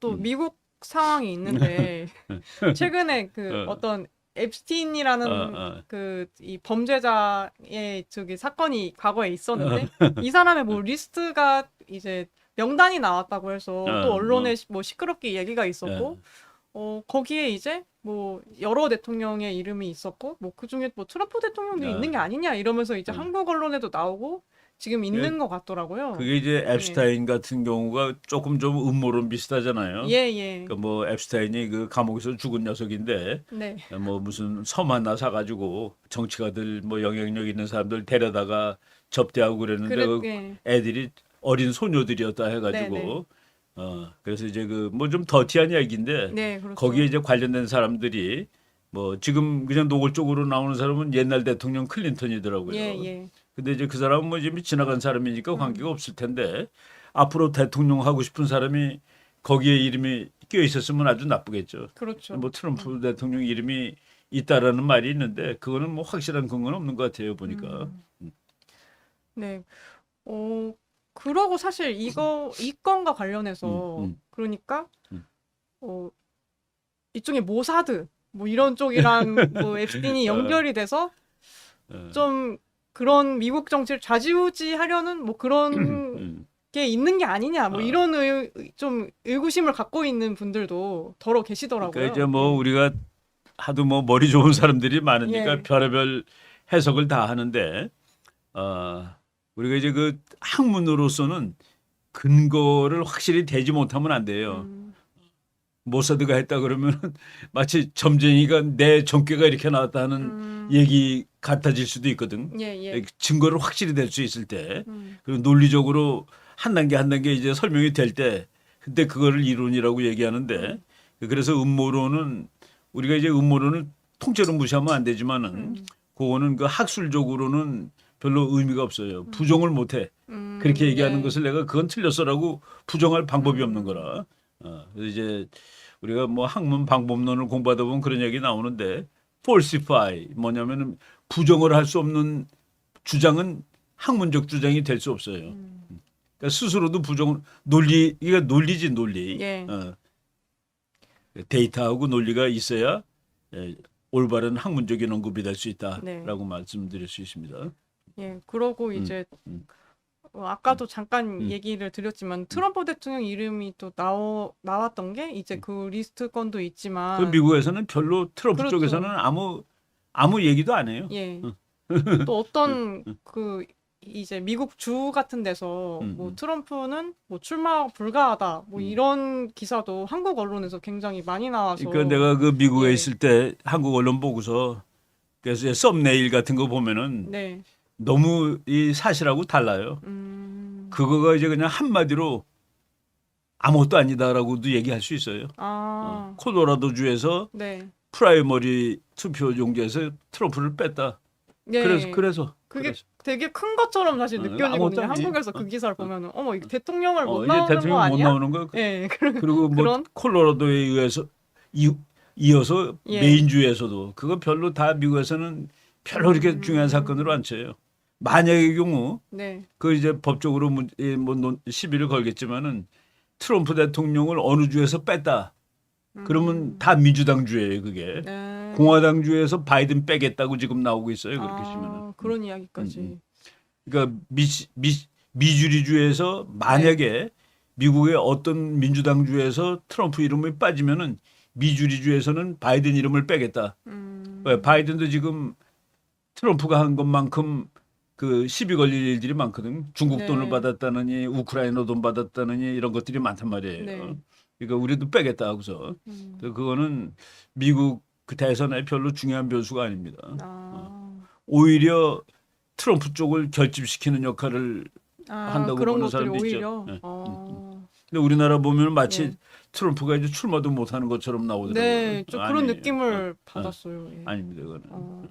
또 음. 미국 상황이 있는데 최근에 그 어. 어떤 앱스틴이라는 어, 어. 그이 범죄자의 저기 사건이 과거에 있었는데 이 사람의 뭐 리스트가 이제 명단이 나왔다고 해서 어, 또 언론에 뭐 시끄럽게 얘기가 있었고 어. 어 거기에 이제 뭐 여러 대통령의 이름이 있었고 뭐 그중에 뭐 트럼프 대통령도 어. 있는 게 아니냐 이러면서 이제 어. 한국 언론에도 나오고 지금 있는 것 같더라고요. 그게 이제 앱스타인 같은 경우가 조금 좀 음모론 비슷하잖아요. 예, 예. 그뭐 앱스타인이 그 감옥에서 죽은 녀석인데 네. 뭐 무슨 섬 하나 사가지고 정치가들 뭐 영향력 있는 사람들 데려다가 접대하고 그랬는데 그래, 그 예. 애들이 어린 소녀들이었다 해가지고 네 네. 어 그래서 이제 그 뭐 좀 더티한 이야기인데 네, 그렇죠. 거기에 이제 관련된 사람들이 뭐 지금 그냥 노골적으로 나오는 사람은 옛날 대통령 클린턴이더라고요. 예, 예. 근데 이제 그 사람은 뭐 이제 지나간 사람이니까 관계가 없을 텐데 앞으로 대통령 하고 싶은 사람이 거기에 이름이 끼어 있었으면 아주 나쁘겠죠. 그렇죠. 뭐 트럼프 대통령 이름이 있다라는 말이 있는데 그거는 뭐 확실한 근거는 없는 것 같아요 보니까. 음. 네. 어, 그러고 사실 이거 이 건과 관련해서 음, 음. 그러니까 음. 어, 이쪽에 모사드 뭐 이런 쪽이랑 뭐 앱스틴이 연결이 돼서 어, 좀 그런 미국 정치를 좌지우지하려는 뭐 그런 음. 게 있는 게 아니냐 뭐 어. 이런 의, 좀 의구심을 갖고 있는 분들도 더러 계시더라고요. 그러니까 이제 뭐 우리가 하도 뭐 머리 좋은 사람들이 많으니까 예. 별의별 해석을 다 하는데 어, 우리가 이제 그 학문으로서는 근거를 확실히 대지 못하면 안 돼요. 음, 모사드가 했다 그러면 마치 점쟁이가 내 전과가 이렇게 나왔다 하는 음, 얘기 같아질 수도 있거든. 예, 예. 증거를 확실히 될수 있을 때 음, 그리고 논리적으로 한 단계 한 단계 이제 설명이 될 때 근데 그거를 이론이라고 얘기하는데 그래서 음모론은 우리가 이제 음모론을 통째로 무시하면 안 되지만은 음, 그거는 그 학술적으로는 별로 의미가 없어요. 부정을 못 해. 음, 그렇게 얘기하는 예. 것을 내가 그건 틀렸어라고 부정할 방법이 음. 없는 거라. 어, 이제 우리가 뭐 학문 방법론을 공부하다 보면 그런 얘기 나오는데 falsify 뭐냐면은 부정을 할 수 없는 주장은 학문적 주장이 될 수 없어요. 음, 그러니까 스스로도 부정을 논리 이게 논리지 논리. 예. 어. 데이터하고 논리가 있어야 예, 올바른 학문적인 언급이 될 수 있다라고 네. 말씀드릴 수 있습니다. 예, 그러고 이제 음. 어, 아까도 잠깐 음. 얘기를 드렸지만 트럼프 대통령 이름이 또 나오, 나왔던 게 이제 그 리스트 건도 있지만 그 미국에서는 별로 트럼프 아. 그렇죠. 쪽에서는 아무 아무 얘기도 안 해요. 예. 음. 또 어떤 그 이제 미국 주 같은 데서 음, 뭐 음. 트럼프는 뭐 출마 불가하다 뭐 음. 이런 기사도 한국 언론에서 굉장히 많이 나와서 그러니까 내가 그 미국에 예. 있을 때 한국 언론 보고서 그래서 썸네일 같은 거 보면은 네. 너무 이 사실하고 달라요. 음. 그거가 이제 그냥 한마디로 아무것도 아니다라고도 얘기할 수 있어요. 아. 어, 콜로라도 주에서 네. 프라이머리 투표 용지에서 트럼프를 뺐다. 예. 그래서 그래서 그게 그래서. 되게 큰 것처럼 사실 어, 느껴지거든요. 한국에서 그 기사를 보면은 어머 이거 대통령을 못 어, 나오는 거 대통령 못 아니야? 나오는 거 예. 그리고 뭐 그런? 콜로라도에 의해서 이, 이어서 예. 메인주에서도 그거 별로 다 미국에서는 별로 그렇게 음. 중요한 사건으로 안 쳐요. 만약의 경우 네. 그 이제 법적으로 문- 예, 뭐 논- 시비를 걸겠지만은 트럼프 대통령을 어느 주에서 뺐다. 그러면 음. 다 민주당 주예요, 그게. 네. 공화당 주에서 바이든 빼겠다고 지금 나오고 있어요, 그렇게 아, 치면은. 그런 이야기까지. 음, 음. 그러니까 미, 미, 미주리 주에서 만약에 미국의 어떤 민주당 주에서 트럼프 이름이 빠지면은 미주리 주에서는 바이든 이름을 빼겠다. 음. 왜 바이든도 지금 트럼프가 한 것만큼 그 시비 걸릴 일들이 많거든. 중국 네. 돈을 받았다느니 우크라이나 돈 받았다느니 이런 것들이 많단 말이에요. 네. 그러니까 우리도 빼겠다 하고서 음. 그거는 미국 그 대선에 별로 중요한 변수가 아닙니다. 아. 오히려 트럼프 쪽을 결집시키는 역할을 아, 한다고 보는 사람도 있죠. 네. 어. 근데 우리나라 보면 마치 네. 트럼프가 이제 출마도 못하는 것처럼 나오더라고요. 네, 좀 그런 아니에요. 느낌을 어, 받았어요. 예. 아닙니다, 그거는. 어.